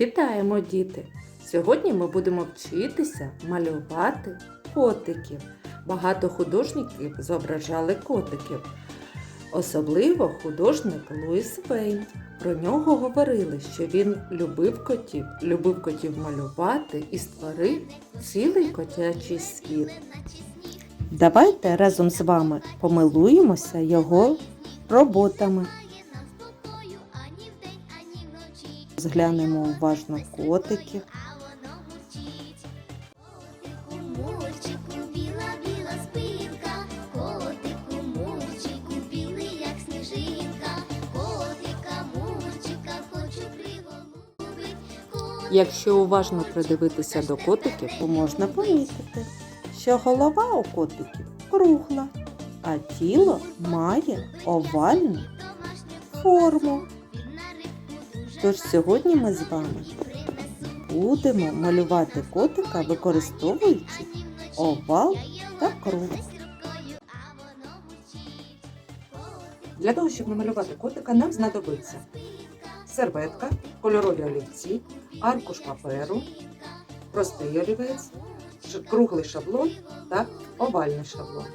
Вітаємо, діти! Сьогодні ми будемо вчитися малювати котиків. Багато художників зображали котиків. Особливо художник Луїс Вейн. Про нього говорили, що він любив котів, любив котів малювати і створив цілий котячий світ. Давайте разом з вами помилуємося його роботами. Мурчика хочу приголубить. Якщо уважно придивитися до котиків, то можна помітити, що голова у котиків кругла, а тіло має овальну форму. Тож сьогодні ми з вами будемо малювати котика, використовуючи овал та круг. Для того, щоб намалювати котика, нам знадобиться серветка, кольорові олівці, аркуш паперу, простий олівець, круглий шаблон та овальний шаблон.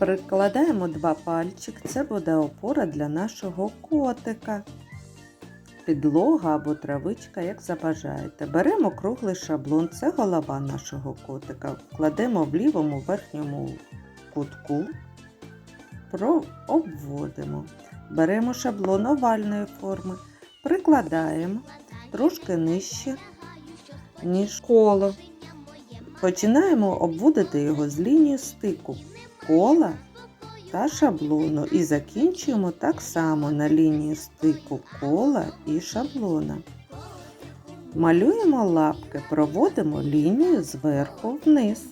Прикладаємо два пальчики. Це буде опора для нашого котика. Підлога або травичка, як забажаєте. Беремо круглий шаблон, це голова нашого котика. Кладемо в лівому верхньому кутку, обводимо. Беремо шаблон овальної форми, прикладаємо трошки нижче, ніж коло. Починаємо обводити його з лінії стику кола та шаблону і закінчуємо так само на лінії стику кола і шаблона. Малюємо лапки, проводимо лінію зверху вниз.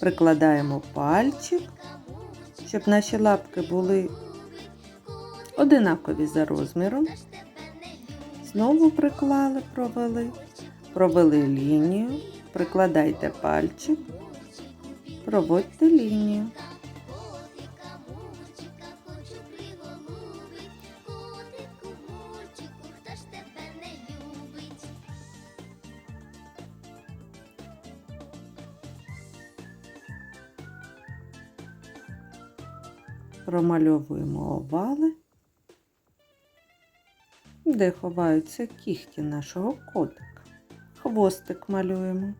Прикладаємо пальчик, щоб наші лапки були одинакові за розміром. Знову приклали, провели, провели лінію, прикладайте пальчик, проводьте лінію. Промальовуємо овали, де ховаються кігті нашого котика. Хвостик малюємо.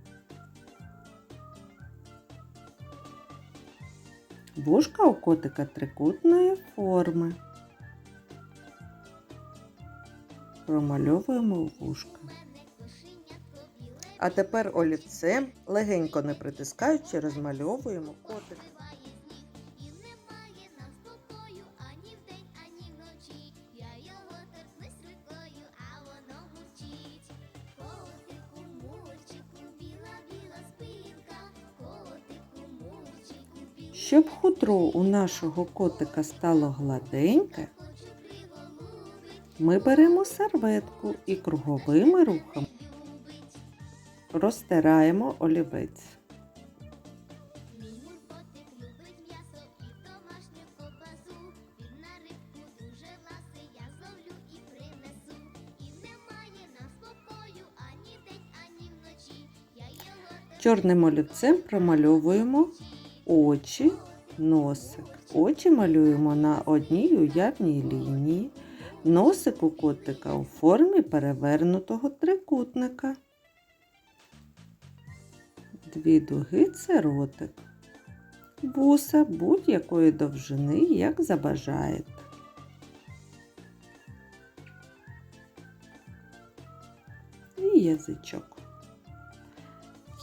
Вушка у котика трикутної форми. Промальовуємо вушка. А тепер олівцем, легенько не притискаючи, розмальовуємо котика. Щоб хутро у нашого котика стало гладеньке, ми беремо серветку і круговими рухами розтираємо олівець. Чорним олівцем промальовуємо очі, носик. Очі малюємо на одній уявній лінії. Носик у котика у формі перевернутого трикутника. Дві дуги це ротик. Вуса будь-якої довжини, як забажаєте. І язичок.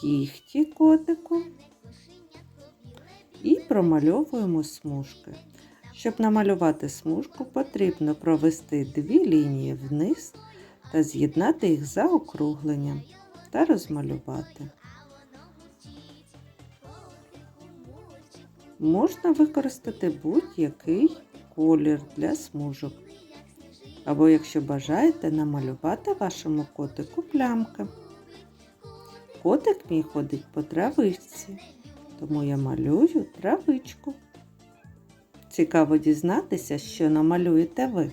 Кігті котику і промальовуємо смужки. Щоб намалювати смужку, потрібно провести дві лінії вниз та з'єднати їх за округленням та розмалювати. Можна використати будь-який колір для смужок. Або, якщо бажаєте, намалювати вашому котику плямки. Котик мій ходить по травичці, тому я малюю травичку. Цікаво дізнатися, що намалюєте ви.